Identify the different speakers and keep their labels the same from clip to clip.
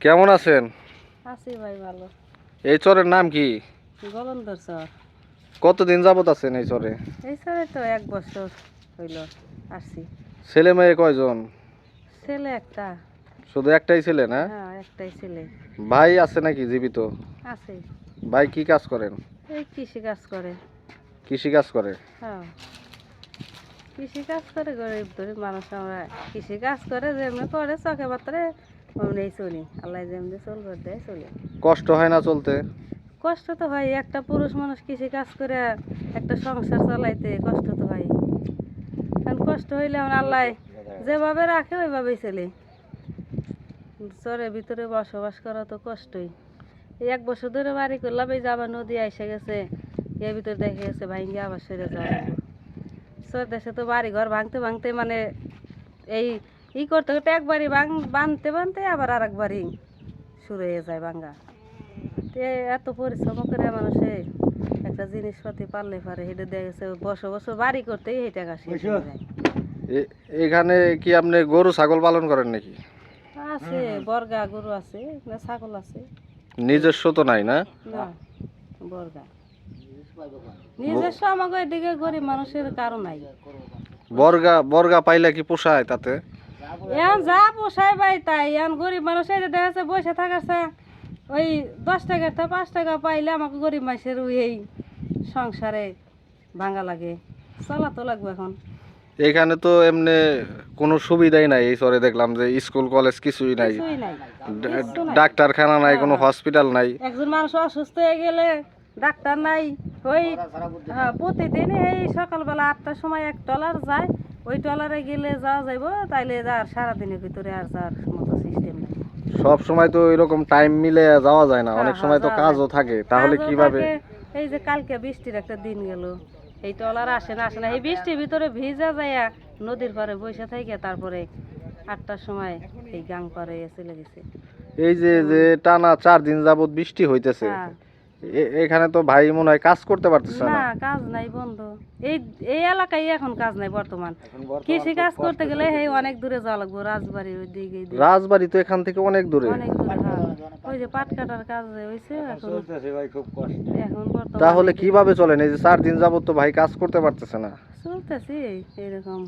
Speaker 1: কেমন আছেন?
Speaker 2: আছি ভাই ভালো।
Speaker 1: এই চরের নাম কি?
Speaker 2: গলন্দর স্যার
Speaker 1: কতদিন যাবত আছেন এই চরে?
Speaker 2: এই স্যারে তো এক বছর হইল আসছি।
Speaker 1: ছেলে মেয়ে কয়জন?
Speaker 2: ছেলে একটা।
Speaker 1: শুধু একটাই ছেলে না?
Speaker 2: হ্যাঁ একটাই ছেলে।
Speaker 1: ভাই আছে নাকি জীবিত?
Speaker 2: আছে।
Speaker 1: ভাই কি কাজ করেন?
Speaker 2: এই কৃষি কাজ করে।
Speaker 1: কৃষি কাজ করে?
Speaker 2: হ্যাঁ। কৃষি কাজ করে গরিব গরিব মানুষ আমরা কৃষি কাজ করে যেমনি করে চকে পাত্রে অমনি চলি আল্লাহ যেমনি চলবে দেয় চলি।
Speaker 1: কষ্ট হয় না চলতে?
Speaker 2: কষ্ট তো হয় একটা পুরুষ মানুষ কৃষি কাজ করে একটা সংসার চালাইতে কষ্ট তো হয়। কারণ কষ্ট হইলে আমার আল্লাহ যেভাবে রাখে ওইভাবেই চলে। চরের ভিতরে বসবাস করা তো কষ্টই। এই এক বছর ধরে বাড়ি করলাম এই যাবার নদী এসে গেছে এর ভিতরে দেখে গেছে ভাঙ্গি আবার সেরে যাওয়া চর দেশে তো বাড়ি ঘর ভাঙতে ভাঙতে মানে এই ই করতে করতে একবারই ভাঙ বানতে বানতে আবার আর একবারই শুরু হয়ে যায় বাঙ্গা তে এত পরিশ্রম করে মানুষে একটা জিনিসপাতি পারলে পারে সেটা দেখা গেছে বছর বছর বাড়ি করতেই হয়ে যায়।
Speaker 1: এ- এখানে কি আপনি গরু ছাগল পালন করেন নাকি?
Speaker 2: আছে বর্গা গরু আছে না ছাগল আছে।
Speaker 1: নিজস্ব তো নাই না?
Speaker 2: না বর্গা। নিজস্ব আমাকে এদিকে গরিব মানুষের কারণ নাই।
Speaker 1: বর্গা বর্গা পাইলে কি পোষায় তাতে?
Speaker 2: এখন যা পোষায় ভাই তাই এখন গরিব মানুষ এই যে দেখা যাচ্ছে বসে থাকাছে ওই দশ টাকার থেকে পাঁচ টাকা পাইলে আমাকে গরিব মানুষের এই সংসারে ভাঙা লাগে। চলা তো লাগবে এখন।
Speaker 1: এখানে তো এমনি কোনো সুবিধাই নাই এই চরে দেখলাম যে স্কুল কলেজ কিছুই নাই। ডাক্তারখানা নাই কোনো হসপিটাল নাই।
Speaker 2: একজন মানুষ অসুস্থ হয়ে গেলে ডাক্তার নাই ওই হ্যাঁ প্রতিদিন এই সকালবেলা আটটার সময় এক টলার যায় ওই টলারে গেলে যাওয়া যাইব তাইলে আর সারাদিনের ভিতরে আর যাওয়ার মতো সিস্টেম নাই।
Speaker 1: সব সময় তো এরকম টাইম মিলে যাওয়া যায় না অনেক
Speaker 2: হ্যাঁ,
Speaker 1: সময় তো কাজও থাকে তাহলে কীভাবে?
Speaker 2: এই যে কালকে বৃষ্টির একটা দিন গেল এই টলার আসে না আসে না। এই বৃষ্টির ভিতরে ভিজা যাইয়া নদীর পারে বসে থাকে তারপরে আটটার সময় এই গাং পারে চলে গেছে
Speaker 1: এই যে যে টানা চার দিন যাবত বৃষ্টি হইতেছে।
Speaker 2: হ্যাঁ।
Speaker 1: এখানে তো ভাই মনে হয় কাজ করতে পারতেছে
Speaker 2: না।
Speaker 1: না
Speaker 2: কাজ নাই বন্ধ। এই এই এলাকায় এখন কাজ নাই বর্তমান। কৃষি কাজ করতে গেলে এই অনেক দূরে যাওয়া লাগবে রাজবাড়ির ওই দিকে
Speaker 1: রাজবাড়ি তো এখান থেকে অনেক দূরে।
Speaker 2: অনেক দূরে হ্যাঁ। ওই যে পাট কাটার কাজ হয়েছে এখন এখন বর্তমানে
Speaker 1: তাহলে কীভাবে চলেন? এই যে চার দিন যাবত তো ভাই কাজ করতে পারতেছে না।
Speaker 2: চলতেছি এরকম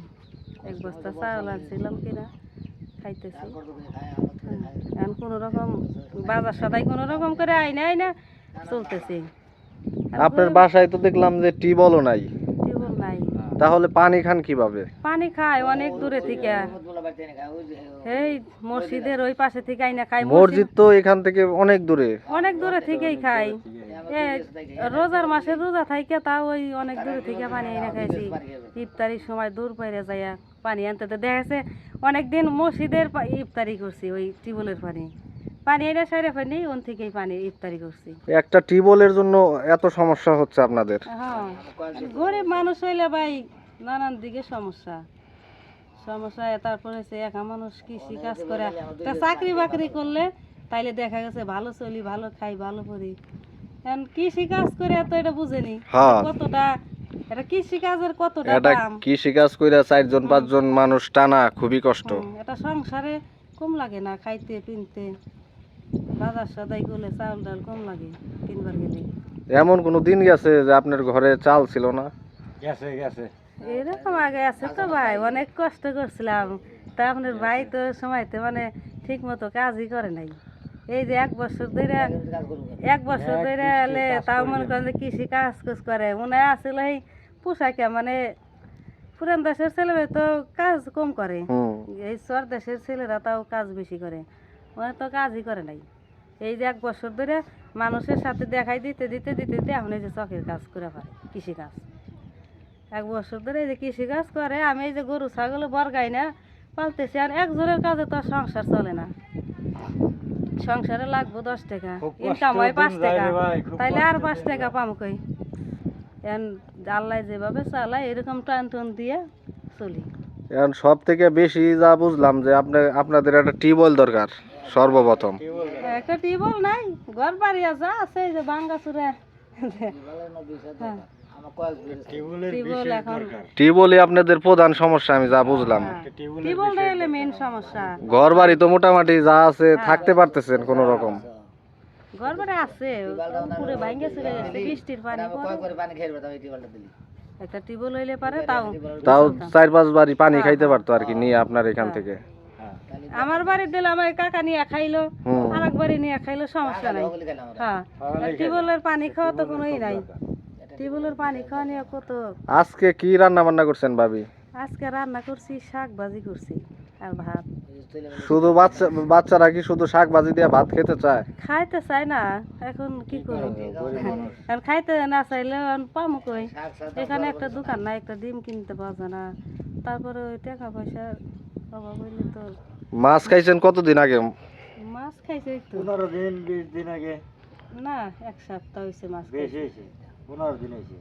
Speaker 2: এক বস্তা চাউল আনছিলাম কিনা খাইতেছি। হ্যাঁ, এখন কোনো রকম বাজার সদাই কোনো রকম করে আইনা আইনা চলতেছি।
Speaker 1: আপনার বাসায় তো দেখলাম যে টিউবওয়েলও নাই।
Speaker 2: টিউবওয়েল নাই।
Speaker 1: তাহলে পানি খান কীভাবে?
Speaker 2: পানি খায় অনেক দূরে থেকে। এই মসজিদের ওই পাশে থেকে আইনা খাই।
Speaker 1: মসজিদ তো এখান থেকে অনেক দূরে।
Speaker 2: অনেক দূরে থেকেই খাই। রোজার মাসে রোজা থাইকে তা ওই অনেক দূরে থেকে পানি এনে খাইছি। ইফতারির সময় দূর পাইরে যাইয়া পানি আনতে তো দেখা গেছে অনেকদিন মসজিদের ইফতারি করছি ওই টিউবওয়েলের পানি। পানি এনে পানি ওন থেকেই পানি ইফতারি করছি।
Speaker 1: একটা টিউবওয়েলের জন্য এত সমস্যা হচ্ছে আপনাদের?
Speaker 2: হ্যাঁ গরিব মানুষ হইলে ভাই নানান দিকে সমস্যা। সমস্যা তারপরে সে একা মানুষ কৃষি কাজ করে। তা চাকরি বাকরি করলে তাইলে দেখা গেছে ভালো চলি ভালো খাই ভালো পড়ি। এখন কৃষি কাজ করে তো এটা বুঝেনি।
Speaker 1: হ্যাঁ।
Speaker 2: কতটা এটা কৃষি কাজের কতটা
Speaker 1: এটা কৃষি কাজ কইরা চারজন পাঁচজন মানুষ টানা খুবই কষ্ট।
Speaker 2: এটা সংসারে কম লাগে না খাইতে পিনতে। বাজার সদাই করলে ডাল কম লাগে কিনবার গেলে।
Speaker 1: এমন কোনো দিন গেছে যে আপনার ঘরে চাল ছিল না?
Speaker 2: এরকম আগে আছে তো ভাই অনেক কষ্ট করছিলাম। তা আপনার ভাই তো সময়তে মানে ঠিক মতো কাজই করে নাই। এই যে এক বছর ধরে এক বছর ধরে এলে তাও মনে করেন যে কৃষি কাজ কুজ করে। মনে আসলে এই পোশাকে মানে পুরান দেশের ছেলেমেয়ে তো কাজ কম করে। এই চর দেশের ছেলেরা তাও কাজ বেশি করে। ওরা তো কাজই করে নাই। এই যে এক বছর ধরে মানুষের সাথে দেখাই দিতে দিতে দিতে দিতে এখন এই যে চকের কাজ করে পারে কৃষি কাজ। এক বছর ধরে এই যে কৃষি কাজ করে আমি এই যে গরু ছাগল বরগাই না পালতেছি আর একজনের কাজে তো আর সংসার চলে না। সংসারে লাগবো দশ টাকা ইনকাম হয় পাঁচ টাকা। তাইলে আর পাঁচ টাকা পাম কই? এখন আল্লাহ যেভাবে চালায় এরকম টান টন দিয়ে চলি।
Speaker 1: এখন সব থেকে বেশি যা বুঝলাম যে আপনার আপনাদের একটা টিউবওয়েল দরকার সর্বপ্রথম।
Speaker 2: একটা টিউবওয়েল নাই ঘর বাড়ি আছে আছে এই যে ভাঙ্গা চুরে হ্যাঁ
Speaker 1: টিউবওয়েলই আপনাদের প্রধান সমস্যা আমি যা বুঝলাম।
Speaker 2: মেন সমস্যা।
Speaker 1: ঘর বাড়ি তো মোটামুটি যা আছে থাকতে পারতেছেন কোনো রকম।
Speaker 2: ঘর বাড়ি আছে পুরো ভাঙ্গে চলে গেছে বৃষ্টির পানি পড়ে। একটা টিউবওয়েল হইলে পারে তাও
Speaker 1: তাও চার পাঁচ বাড়ি পানি খাইতে পারতো আর কি নিয়ে আপনার এখান থেকে।
Speaker 2: আমার বাড়ি দিলাম ওই কাকা নিয়ে খাইলো আর এক বাড়ি নিয়ে খাইলো সমস্যা নাই। হ্যাঁ। টিউবওয়েলের পানি খাওয়া তো কোনোই নাই। টিউবওয়েলের পানি খাওয়া নিয়ে কত?
Speaker 1: আজকে কি রান্না বান্না করছেন ভাবি?
Speaker 2: আজকে রান্না করছি শাক ভাজি করছি আর ভাত।
Speaker 1: শুধু বাচ্চা বাচ্চারা কি শুধু শাক ভাজি দিয়ে ভাত খেতে চায়?
Speaker 2: খাইতে চায় না এখন কি করব? এখন খাইতে না চাইলে পামু কই? এখানে একটা দোকান নাই একটা ডিম কিনতে পাওয়া যায় না। তারপরে ওই টাকা পয়সার অভাব হইলে তো
Speaker 1: মাছ খাইছেন কতদিন আগে?
Speaker 2: মাছ খাইছে একটু
Speaker 3: পনেরো দিন বিশ দিন আগে।
Speaker 2: না এক সপ্তাহ হয়েছে মাছ
Speaker 3: বেশি
Speaker 2: খাইছে।
Speaker 3: হয়েছে পনেরো দিন হয়েছে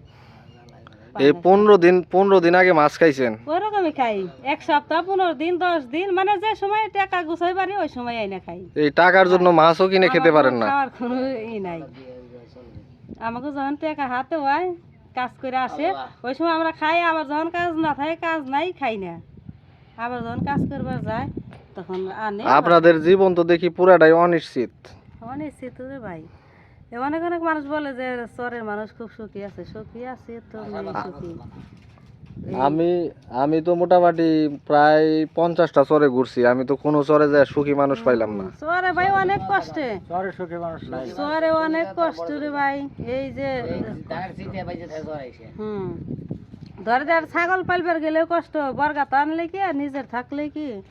Speaker 1: এই পনেরো দিন পনেরো দিন আগে মাছ খাইছেন?
Speaker 2: ওরকমই খাই। এক সপ্তাহ পনেরো দিন দশ দিন মানে যে সময় টাকা গুছাই পারি ওই সময় আইনা খাই।
Speaker 1: এই টাকার জন্য মাছও কিনে খেতে পারেন না?
Speaker 2: খাওয়ার কোনো ই নাই। আমাকে যখন টাকা হাতে হয় কাজ করে আসে ওই সময় আমরা খাই আবার যখন কাজ না থাকে কাজ নাই খাই না। আবার যখন কাজ করবার যায় তখন আনে
Speaker 1: আপনাদের জীবন তো দেখি পুরাটাই অনিশ্চিত।
Speaker 2: অনেক রে ভাই। অনেক অনেক মানুষ বলে যে চরের মানুষ খুব সুখী আছে। সুখী আছে তো সুখী। এই
Speaker 1: আমি আমি তো মোটামুটি প্রায় পঞ্চাশটা চরে ঘুরছি। আমি তো কোনো চরে যায় সুখী মানুষ পাইলাম না।
Speaker 2: চরে ভাই অনেক কষ্টে।
Speaker 3: শহরে সুখী মানুষ নাই।
Speaker 2: চরে অনেক কষ্ট রে ভাই। এই যে হুম। ধরে ধর ছাগল পালবার গেলেও কষ্ট। বর্গাত আনলে কি আর নিজের থাকলে কি?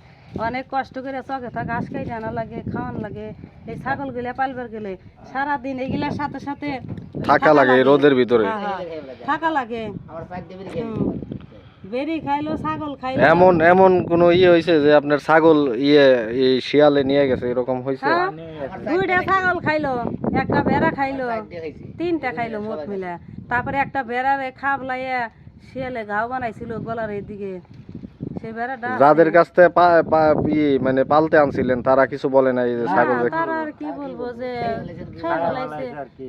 Speaker 2: অনেক কষ্ট করে চকে থাকা ঘাস খাইতে আনা লাগে খাওয়ান লাগে। এই ছাগলগুলা পালবার গেলে সারাদিন এগুলার সাথে সাথে
Speaker 1: থাকা লাগে রোদের ভিতরে।
Speaker 2: হ্যাঁ, হ্যাঁ, থাকা লাগে। বেরি খাইলো ছাগল খাইলো।
Speaker 1: এমন এমন কোনো ইয়ে যে আপনার ছাগল ইয়ে এই শিয়ালে নিয়ে গেছে এরকম হয়েছে
Speaker 2: হ্যাঁ। দুইটা ছাগল খাইলো একটা ভেড়া খাইলো তিনটা খাইলো মোট মিলা। তারপরে একটা ভেড়ারে খাপ লাইয়া শিয়ালে ঘাও বানাইছিল গলার এদিকে ভেড়াটা
Speaker 1: যাদের কাছ থেকে ইয়ে মানে পালতে আনছিলেন তারা কিছু বলে নাই যে ছাগল
Speaker 2: তারা আর কি বলব যে খাই ফেলাইছে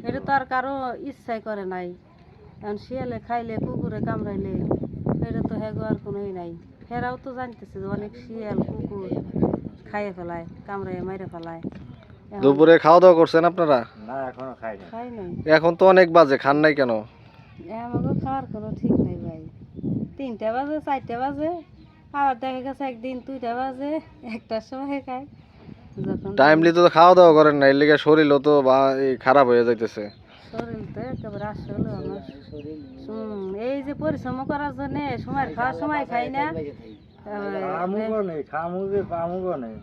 Speaker 2: এটা তো আর কারও ইচ্ছাই করে নাই। এখন শিয়ালে খাইলে কুকুরে কামড়াইলে এটা তো হেগো আর কোনোই নাই। হেরাও তো জানতেছে যে অনেক শিয়াল কুকুর খাইয়ে ফেলায় কামড়াইয়ে মাইরে ফেলায়।
Speaker 1: দুপুরে খাওয়া দাওয়া করছেন আপনারা?
Speaker 3: না এখনও খাই
Speaker 2: খাই নাই।
Speaker 1: এখন তো অনেক বাজে খান নাই কেন?
Speaker 2: আমাকে খাওয়ার কোনো ঠিক নাই ভাই। তিনটা বাজে চারটা বাজে। আবার দেখা গেছে একদিন দুইটা বাজে একটার সময় খায়।
Speaker 1: টাইমলি তো খাওয়া দাওয়া করেন না এর লেগে শরীরও তো বা এই খারাপ হয়ে যাইতেছে।
Speaker 2: শরীর তো একেবারে আসলে আমার। হুম, এই যে পরিশ্রম করার জন্য সময় খাওয়ার সময় খাই না।
Speaker 3: আমুগো নেই খামুগে পামুগো নেই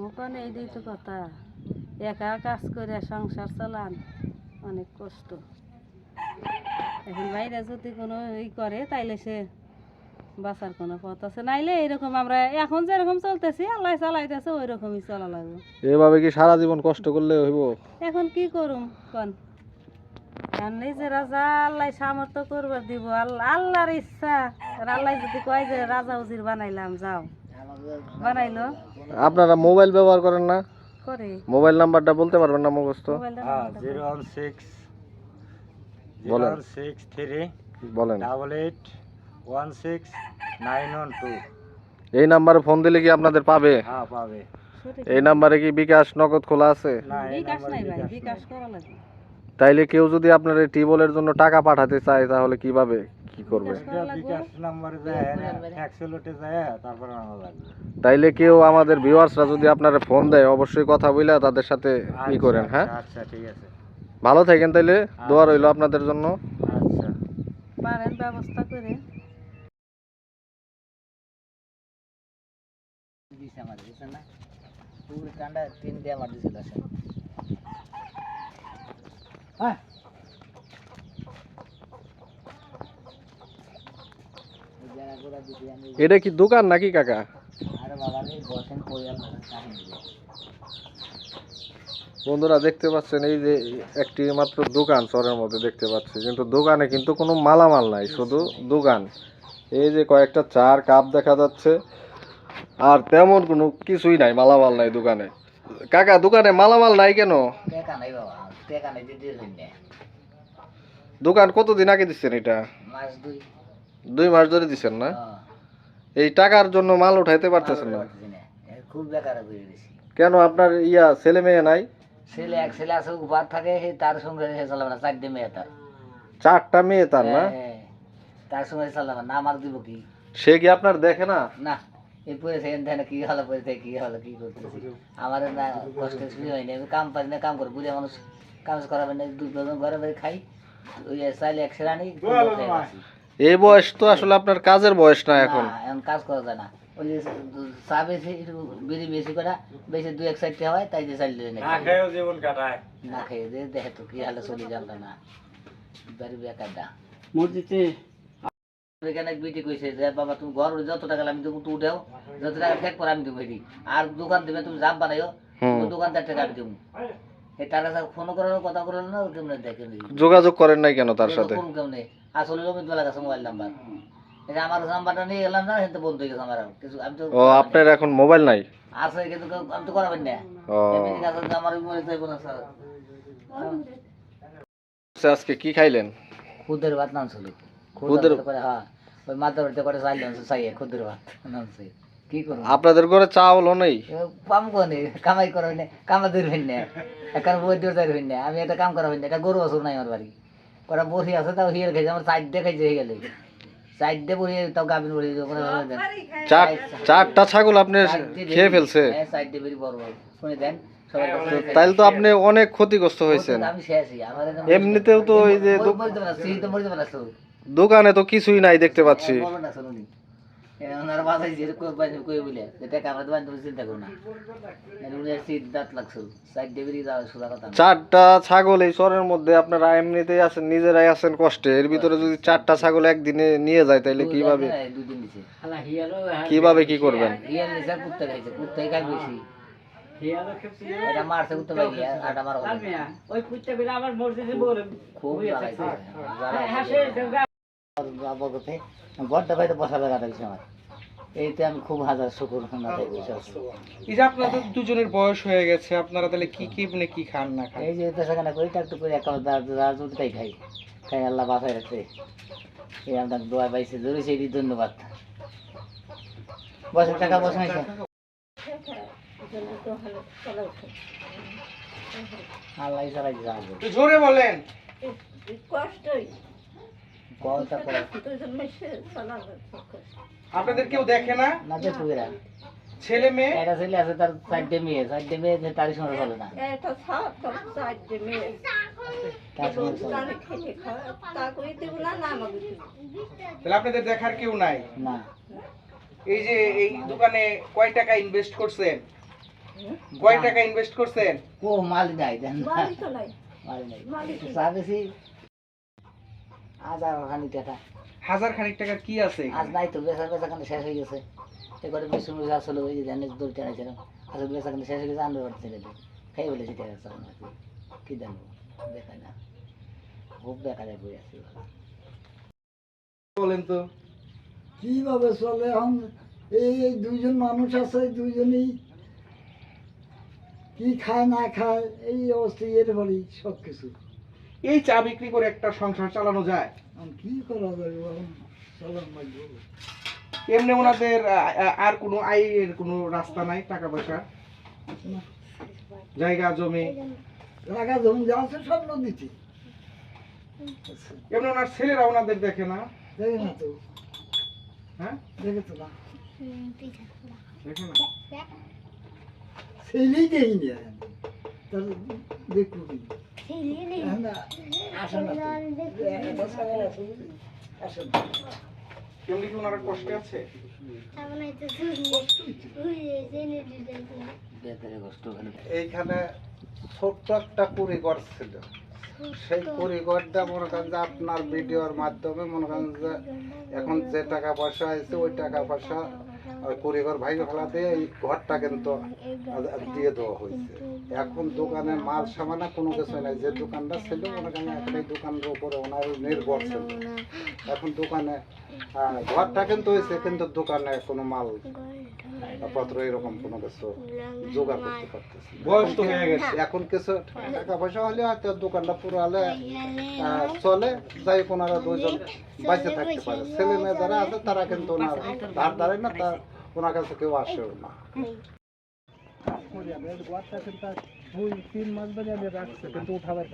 Speaker 2: মুখন এই দিই তো কথা। একা কাজ করে সংসার চালান অনেক কষ্ট। এখন বাইরে যদি কোনো ই করে তাইলে সে বাঁচার কোনো পথ আছে। নাইলে এরকম আমরা এখন যেরকম চলতেছি আল্লাহ চালাইতেছে ওই রকমই চলা লাগবে।
Speaker 1: এভাবে কি সারা জীবন কষ্ট করলে হইব?
Speaker 2: এখন কি করুম কোন? আর নিজেরা যা আল্লাহ সামর্থ্য করবার দিব আল্লাহ আল্লাহর ইচ্ছা। আর আল্লাহ যদি কয় যে রাজা উজির বানাইলাম যাও। বানাইলো?
Speaker 1: আপনারা মোবাইল ব্যবহার করেন না?
Speaker 2: করে।
Speaker 1: মোবাইল নাম্বারটা বলতে পারবেন না মুখস্থ?
Speaker 3: হ্যাঁ জিরো ওয়ান সিক্স জিরো
Speaker 1: বলেন।
Speaker 3: সিক্স থ্রি
Speaker 1: বলেন।
Speaker 3: Double eight one six nine one two
Speaker 1: এই নাম্বারে ফোন দিলে কি আপনাদের পাবে?
Speaker 3: হ্যাঁ পাবে।
Speaker 1: এই নাম্বারে কি বিকাশ নগদ খোলা আছে?
Speaker 3: না এই
Speaker 2: বিকাশ
Speaker 3: নাম্বারে
Speaker 2: নাই ভাই
Speaker 3: বিকাশ
Speaker 2: বিকাশ করা লাগবে।
Speaker 1: তাইলে কেউ যদি আপনার এই টিউবওয়েলের জন্য টাকা পাঠাতে চায় তাহলে কীভাবে কি করবে?
Speaker 2: বিকাশ
Speaker 3: এটা বিকাশ নাম্বারে যায় যায় তারপরে আনা লাগবে।
Speaker 1: তাইলে কেউ আমাদের ভিউয়ার্সরা যদি আপনারা ফোন দেয় অবশ্যই কথা বলে তাদের সাথে ই করেন
Speaker 3: আচ্ছা,
Speaker 1: হ্যাঁ?
Speaker 3: আচ্ছা ঠিক আছে।
Speaker 1: ভালো থাকেন তাইলে দোয়া রইল আপনাদের জন্য।
Speaker 3: আচ্ছা।
Speaker 2: পারেন ব্যবস্থা করে।
Speaker 1: এটা কি দোকান নাকি কাকা? বন্ধুরা দেখতে পাচ্ছেন এই যে একটি মাত্র দোকান চরের মধ্যে দেখতে পাচ্ছি। কিন্তু দোকানে কিন্তু কোনো মালামাল নাই শুধু দোকান। এই যে কয়েকটা চার কাপ দেখা যাচ্ছে। আর তেমন কোনো কিছুই নাই মালামাল নাই দোকানে। কাকা দোকানে মালামাল নাই কেন? দোকান কতদিন আগে দিচ্ছেন এটা?
Speaker 4: দুই।
Speaker 1: মাস ধরে দিচ্ছেন না?
Speaker 4: হ্যাঁ,
Speaker 1: এই টাকার জন্য মাল উঠাইতে পারতেছেন না?
Speaker 4: খুব বেকার হয়ে গেছি।
Speaker 1: কেন আপনার ইয়া ছেলে মেয়ে নাই?
Speaker 4: ছেলে এক ছেলে আছে বাদ থাকে সে তার সঙ্গে সে চালাবে না চারটে মেয়ে তার।
Speaker 1: চারটা মেয়ে তার না?
Speaker 4: হ্যাঁ, তার সঙ্গে চালাবে না আমার দিব কি?
Speaker 1: সে কি আপনার দেখে না?
Speaker 4: না। এই পরে থেকে দেয় কি হলো পরে থেকে কি হলো কি করতেছি? আমার না কষ্ট শুরু হয়নি। আমি কাম পারি না কাম করে বুড়িয়া মানুষ কাম করাবে না দুই বেগুন ঘরে বাড়ি খাই ওই চাইলে এক সেরানি
Speaker 1: এই বয়স তো আসলে আপনার কাজের বয়স না এখন।
Speaker 4: এখন কাজ করা যায় না। ওই যে চা বেশি একটু বিড়ি বেশি করে বেশি দুই এক সাইডটা হয় তাই যে চাইলে না
Speaker 3: জীবন কাটায়।
Speaker 4: না খেয়ে দে দেখে তো কি হালে চলে যাবে না। বাড়ি বেকার দা
Speaker 3: মসজিদে
Speaker 4: এখানে বিটি কইছে যে বাবা তুমি ঘর যত টাকা আমি দেবো তুই দেও। যত টাকা ফেক আমি দেবো এটি আর দোকান দেবে তুমি জাম বানাইও। দোকানদার টাকা আমি দেবো। স্যার ফোন কথা না কেমন দেখে
Speaker 1: যোগাযোগ করেন নাই কেন তার সাথে?
Speaker 4: কোন কেমনে? আসলে রমিত বেলা কাছে মোবাইল নাম্বার যে আমার নাম্বারটা নিয়ে গেলাম না সেটা বন্ধ হয়ে গেছে আমার কিছু আমি তো
Speaker 1: ও আপনার এখন মোবাইল নাই?
Speaker 4: আছে কিন্তু আমি তো করাবেন না।
Speaker 1: ও।
Speaker 4: এমনি কাছে আমার মোবাইল চাইব না স্যার।
Speaker 1: আচ্ছা, আজকে কি খাইলেন?
Speaker 4: খুদের ভাত নাম ছিল হ্যাঁ। ওই মাথার বাড়িতে করে চাইলে চাই খুদের ভাত। নামছে কি করব?
Speaker 1: আপনাদের ঘরে চাউলও নেই।
Speaker 4: কাম কামাই করা হইনি কামা দূর হইনি এখন বই দূর দূর হইনি আমি একটা কাম করা হইনি এটা গরু আসুন নাই আমার বাড়ি। ওরা বসি আছে তাও হিয়ার খাইছে আমার সাইড দিয়ে খাইছে হয়ে গেলে। সাইড বসে তাও গাবিন বসে
Speaker 1: চার চারটা ছাগল আপনি খেয়ে ফেলছে।
Speaker 4: বেরি বড় বড়। শুনে দেন
Speaker 1: তাইলে তো আপনি অনেক ক্ষতিগ্রস্ত হয়েছেন।
Speaker 4: আমি শেষই আমার
Speaker 1: এমনিতেও তো ওই যে দোকানে তো কিছুই নাই দেখতে পাচ্ছি।
Speaker 4: ওনার যে কই বাজে কই বলে এটা কামড়া দেবেন চিন্তা করো না। উনি সিট দাঁত লাগছিল সাইড দিয়ে যাওয়া সোজা কথা
Speaker 1: চারটা ছাগল এই চরের মধ্যে আপনারা এমনিতেই আছেন নিজেরাই আছেন কষ্টে। এর ভিতরে যদি চারটা ছাগল একদিনে নিয়ে যায় তাইলে
Speaker 4: দুই
Speaker 1: কীভাবে
Speaker 4: দিন, দুই দিছে।
Speaker 1: কীভাবে কি করবেন?
Speaker 4: হিয়ার নিছে আর খাইছে কুত্তে খাই বেশি। এটা মারছে কুত্তে ভাই আটা মারা খুব লাগাইছে বলতে ঘরটা ভাই তো বসা লাগা থাকছে আমার। এইতে আমি খুব হাজার শুকুর না বসে
Speaker 5: এই যে আপনাদের দুজনের বয়স হয়ে গেছে আপনারা তাহলে কি কি মানে কি খান না খান?
Speaker 4: এই যে এটা সেখানে করি একটু করে একাউন্ট রাজনীতি তাই খাই। খাই আল্লাহ বাসায় রাখছে। এই আপনার দোয়া পাইছে জরুরি সেই ধন্যবাদ। বছর টাকা বসে আছে আল্লাহ চালাই
Speaker 5: জোরে বলেন।
Speaker 4: করে
Speaker 5: আপনাদের কেউ দেখে না? ছেলে মেয়ে?
Speaker 4: একটা ছেলে আছে তার চারটে মেয়ে। চারটে মেয়ে তারই সঙ্গে চলে না। তার সঙ্গে চলে না।
Speaker 5: তাহলে আপনাদের দেখার কেউ নাই?
Speaker 4: না।
Speaker 5: এই যে এই দোকানে কয় টাকা ইনভেস্ট করছেন? কয় টাকা ইনভেস্ট করছেন?
Speaker 4: ও মাল নাই দেন মাল নাই। চা বেশি। আজ আর টাকা।
Speaker 5: হাজার খানিক টাকার কি আছে
Speaker 4: আজ নাই তো বেচা বেচা খানি শেষ হয়ে গেছে। এবারে বেশি আসলে ওই যে ধানের দূর টেনেছিলাম আসলে বেচা খানি শেষ হয়ে গেছে আনবে বাড়ি ছেলে খাই বলেছি টাকা চাল না কি জানব বেকার না। খুব বেকারে বই আছি
Speaker 5: বলেন তো।
Speaker 6: কীভাবে চলে এখন? এই এই দুইজন মানুষ আছে দুইজনেই কি খায় না খায় এই অবস্থা এর বাড়ি সব কিছু
Speaker 5: এই চা বিক্রি করে একটা সংসার চালানো যায়।
Speaker 6: কি করা
Speaker 5: এমনি ওনাদের আর কোনো আয়ের কোনো রাস্তা নাই টাকা পয়সা? জায়গা জমি?
Speaker 6: রাখা জমি যা আছে সব নদীতে।
Speaker 5: এমনি ওনার ছেলেরা ওনাদের দেখে না?
Speaker 6: দেখে না তো।
Speaker 5: হ্যাঁ?
Speaker 6: দেখে তো না।
Speaker 5: দেখে না?
Speaker 6: ছেলেই দেখি নি তার কি
Speaker 5: ওনারা কষ্টে আছে
Speaker 7: এইখানে ছোট্ট একটা কুড়িঘর ছিল। সেই কুড়িঘরটা মনে করেন যে আপনার ভিডিওর মাধ্যমে মনে করেন যে এখন যে টাকা পয়সা আছে ওই টাকা পয়সা ওই কুড়িঘর ভাই ফেলাতে এই ঘরটা কিন্তু দিয়ে দেওয়া হয়েছে। এখন দোকানে মাল সামানা কোনো কিছু নাই। যে দোকানটা ছিল এখন এই দোকানের উপরে ওনার নির্ভর ছিল। এখন দোকানে ঘরটা কিন্তু হয়েছে, কিন্তু দোকানে কোনো মাল পত্র এরকম কোনো কিছু জোগাড় করতে পারতেছি
Speaker 5: বয়স তো হয়ে গেছে।
Speaker 7: এখন কিছু টাকা পয়সা হলে হয়তো দোকানটা পুরো হলে চলে যাই ওনারা দুজন বাইসে থাকতে পারে। ছেলে মেয়ে যারা আছে তারা কিন্তু ওনার ধার ধারে না তার ওনার কাছে কেউ আসেও না।
Speaker 3: দুই তিন মাস ধরে আমি রাখছি কিন্তু উঠাবার